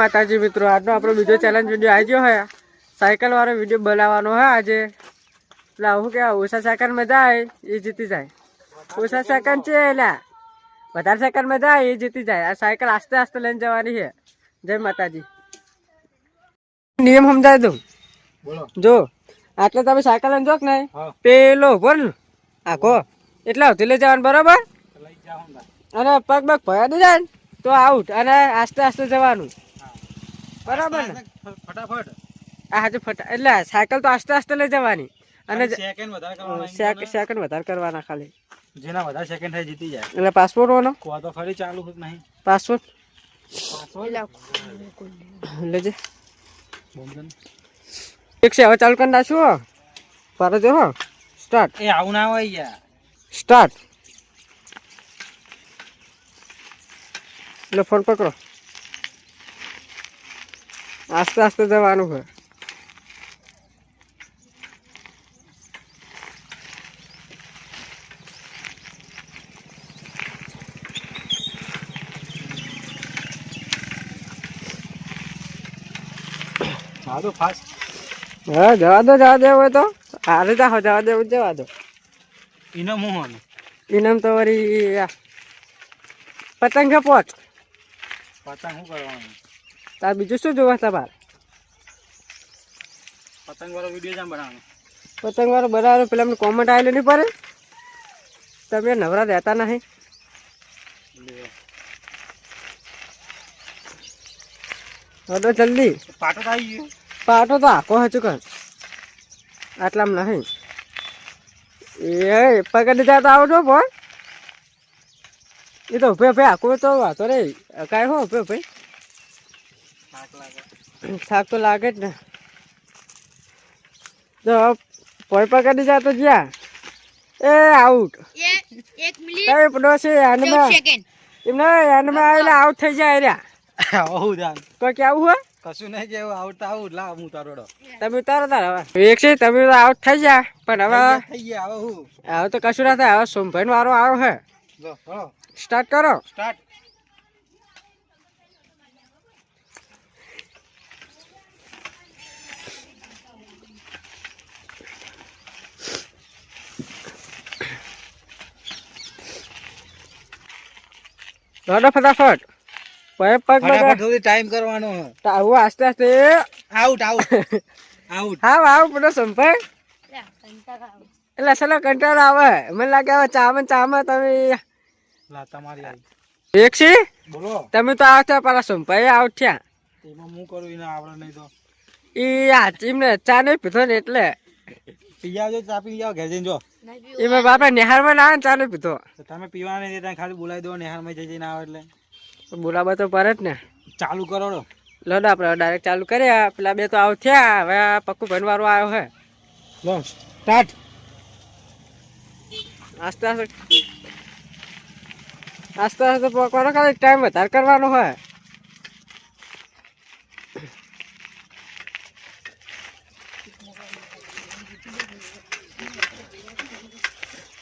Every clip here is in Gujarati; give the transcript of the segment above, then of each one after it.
માતાજી મિત્રો આજનો આપણો બીજો ચેલેન્જ વીડિયો આવી ગયો હોય સાયકલ વાળો વીડિયો બનાવવાનો હોય આજે. એટલે આવું કે ઓછા સેકન્ડમાં જાય એ જીતી જાય. ઓછા સેકન્ડ છે એટલે વધારે સેકન્ડમાં જાય એ જીતી જાય. આ સાયકલ આસ્તે આસ્તે લઈને જવાની છે જય માતાજી. નિયમ સમજાય દઉં? જો આટલે તમે સાયકલ લઈને જોક નહીં? પેલો બોલ ને આખો. એટલે આવતી લઈ જવાનું બરોબર? ને. અને પગ પગ ભયા દે જાય ને તો આઉટ અને આસ્તે આસ્તે જવાનું. બરાબર ને? ફટાફટ. આ હાજુ ફટા એટલે સાયકલ તો આસ્તે આસ્તે લઈ જવાની. અને સેકન્ડ વધારે કરવાના સેકન્ડ વધારે કરવાના ખાલી. જેના વધારે સેકન્ડ થાય જીતી જાય. એટલે પાસપોર્ટ વાનો કો તો ફરી ચાલુ નહીં. પાસપોર્ટ લેજે ઠીક એક છે હવે ચાલુ કરી નાખશું પારો જો હો. સ્ટાર્ટ એ આવું ના હોય યાર. સ્ટાર્ટ એટલે ફોન પકડો. આસ્તે આસ્તે જવાનું છે હા જવા દો જવા દેવું હોય તો. હારે જવા દેવું જવા દો. ઇનો હું ઇનામ તો વરી પતંગ પોચ પતંગ શું કરવાનું? તાર બીજું શું જોવા તમારે? પતંગ વાળો વીડિયો જામ બનાવવાનો. પતંગ વાળો બનાવવાનો પેલા મને કોમેન્ટ આવેલો નહીં પડે તમે નવરા રહેતા નહીં. હલો જલ્દી. પાટો તો આવી ગયો. પાટો તો આખો હજુ કર. આટલામાં નહીં. એ પકડી તો આવજો પણ એ તો ઉભે ઉભે આખું તો વાતો રે કાંઈ હો ઉભે ઉભે. થાક તો લાગે. જ ને. તો પોઈ પકડી જાય તો જ્યાં. એ આઉટ. એક એક મિનિટ પડોશી સેકન્ડ એમને આનમાં આવેલા આઉટ થઈ જાય રહ્યા. આવું જાન કોઈ કેવું હોય? કશું નહીં કેવું આવું તો આવું લાવ હું તારો તમે ઉતારો તાર હવે. એક છે તમે તો આઉટ થઈ જાય પણ હવે થઈ ગયા હવે હું? હવે તો કશું ના થાય. હવે સોમભાઈ વારો આવ્યો હે સ્ટાર્ટ કરો. સ્ટાર્ટ. દોડો ફટાફટ. પગ પગ ફટાફટ ટાઈમ કરવાનો. આવું આસ્તે આસ્તે. આઉટ આઉટ આઉટ હા આવું પેલો સંપર્ક. એટલે સલો કંટાળો આવે. મને લાગે હવે ચામાં ચામાં તમે લા તમારી આવી એક છે? બોલો. તમે તો આવતા પાલા સંભાઈ આઉટ થયા એમાં હું કરું એને આવડે નહીં તો. એ આ ચીમને ચા નહીં પીધો ને એટલે. પી આવજો ચા પી જાઓ ઘેર જઈને જો. એમાં બાપા નિહારમાં ના આવે ને ચા નહીં પીધો તો તમે પીવા નહીં દેતા ખાલી બોલાવી દો નેહારમાં જઈ જઈને આવે એટલે. બોલાવા તો પડે જ ને. ચાલુ કરો રો. લોડ આપણે ડાયરેક્ટ ચાલુ કર્યા પેલા બે તો આઉટ થયા. હવે પક્કું પક્કુ આવ્યો હે. લો સ્ટાર્ટ આસ્તે આસ્તે આસ્તે આસ્તે પકવાનો ખાલી ટાઈમ વધારે કરવાનો હોય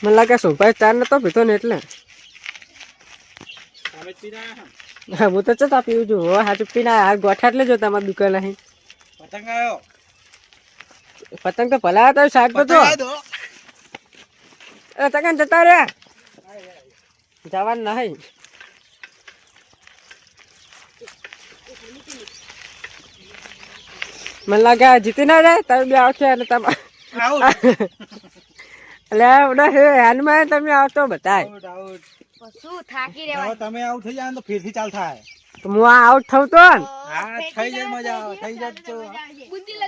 મને લાગે સુભાઈ ચાર નતો પીધો ને એટલે. હા, હું તો ચા પીવું છું. હવે હાચું પીને આ ગોઠા એટલે જો તમારી દુકાન અહીં. પતંગ આવ્યો. પતંગ તો ભલા હતા શાક તો એ તકન જતા રહ્યા. જવાનું નહીં. મને લાગે જીતી ના જાય તમે બે આવશે અને તમે આઉટ એટલે બધા હે હાલમાં તમે આવતો આઉટ શું થાકી હવે તમે આઉટ થઈ જાય તો ફેરથી ચાલ થાય. તો હું આ આઉટ થઉં તો હા થઈ જાય મજા આવે થઈ જાય તો.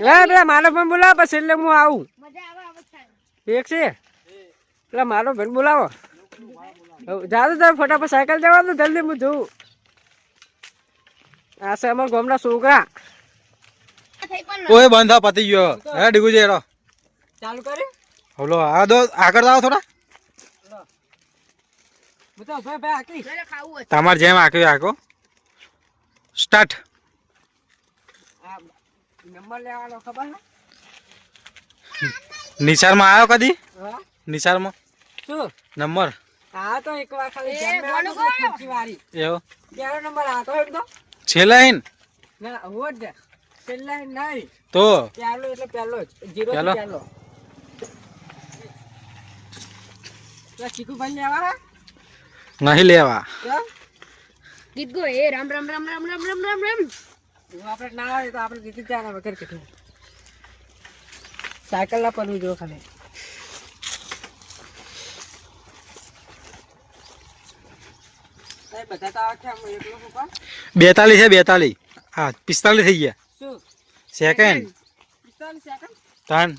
લે પેલા મારો પણ બોલાવો પછી એટલે હું આવું. મજા આવે આવે થાય. એક છે? પેલા મારો ભાઈ બોલાવો. જાતો તમે ફટાફટ સાયકલ જવાનું જલ્દી હું જોઉં. આ છે અમારા ગામના છોકરા. થઈ પણ ઓય બંધા પતી ગયો. હે ડીગુજે રો ચાલુ કરી હલો આ દો આગળ આવો થોડા. તમારે જેમ આંકવી આંકો સ્ટાર્ટ. નંબર લેવાનો આવ્યો કદી? નિશાળમાં? શું નંબર હા નંબર છેલ્લા છેલ્લા ચીકુભાઈ લેવા નહીં લેવા? ગીત ગો એ રામ રામ રામ રામ રામ રામ રામ રામ. આપણે ના આવે તો આપણે જીતી જાય ને વગર કીધું. સાયકલ ના પડવું જો ખાલી. બેતાલીસ છે બેતાલીસ હા પિસ્તાલીસ થઈ ગયા. સેકન્ડ ત્રણ.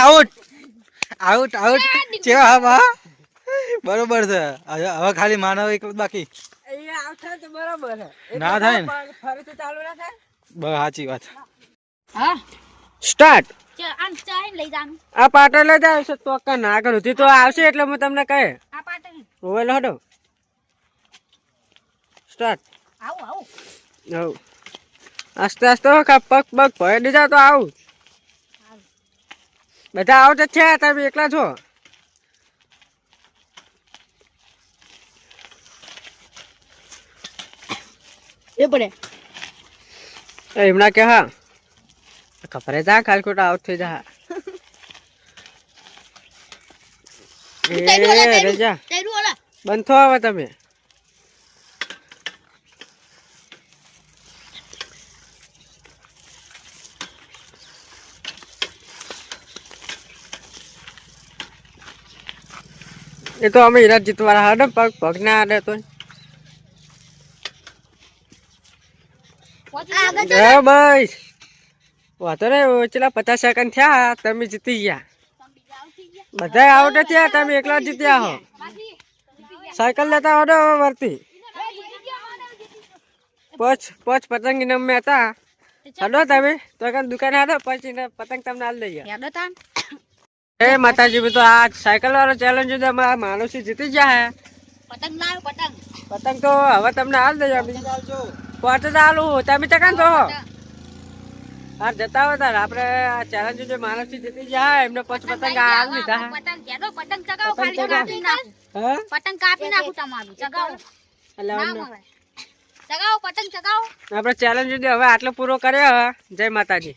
આઉટ આઉટ આઉટ કેવા હા બા બરોબર છે. હવે ખાલી માનવ એક બાકી. આવ ના થાય ને. ફરીથી ચાલુ ના થાય? બસ સાચી વાત. હા. સ્ટાર્ટ ચાલ આમ ચાઈને લઈ જાનું આ પાટો લઈ જાવ છે તો કા ના કરું. તે તો આવશે એટલે હું તમને કહે. આ પાટે ઓવેલો હડો સ્ટાર્ટ આવું આવું. હવ આસ્તે આસ્તે કા પગ પગ ભય દેજા તો આવું. બધા જ છે તમે એકલા છો? એ પડે. એમના કે હા. ખબર જા ખાલી ખોટા આઉટ થઈ જા. બંધ થો આવે તમે. એ તો અમે હીરા જીતવાના હાડે પગ પગ ના હાડે તો. ભાઈ વાતો ને ચેલા પચાસ સેકન્ડ થયા તમે જીતી ગયા. બધા આવડે થયા તમે એકલા જીત્યા હો. સાયકલ લેતા આવડે હવે વરતી પોચ પોચ પતંગ ઇનામ મેં હતા. હડો તમે તો દુકાન દુકાને હાડો પછી પતંગ તમને હાલ લઈ હતા એ માતાજી બી તો આ સાયકલ વાળો ચેલેન્જ છે અમારા માણસી જીતી જાય પતંગ લાવ પતંગ. પતંગ તો હવે તમને હાલ દેજો પોચ જ હાલું તમે ચકાન તો. હા જતા હોય તાર આપણે આ ચેલેન્જ જે માનુસી જીતી જાય એમને પાંચ પતંગ હાલ લીધા પતંગ કેદો પતંગ ચગાવો ખાલી. કાપી નાખું. હે? પતંગ કાપી નાખું તમારું ચગાવો. એટલે ચગાવો પતંગ ચગાવો. આપણે ચેલેન્જ હવે આટલો પૂરો કર્યો હે. જય માતાજી.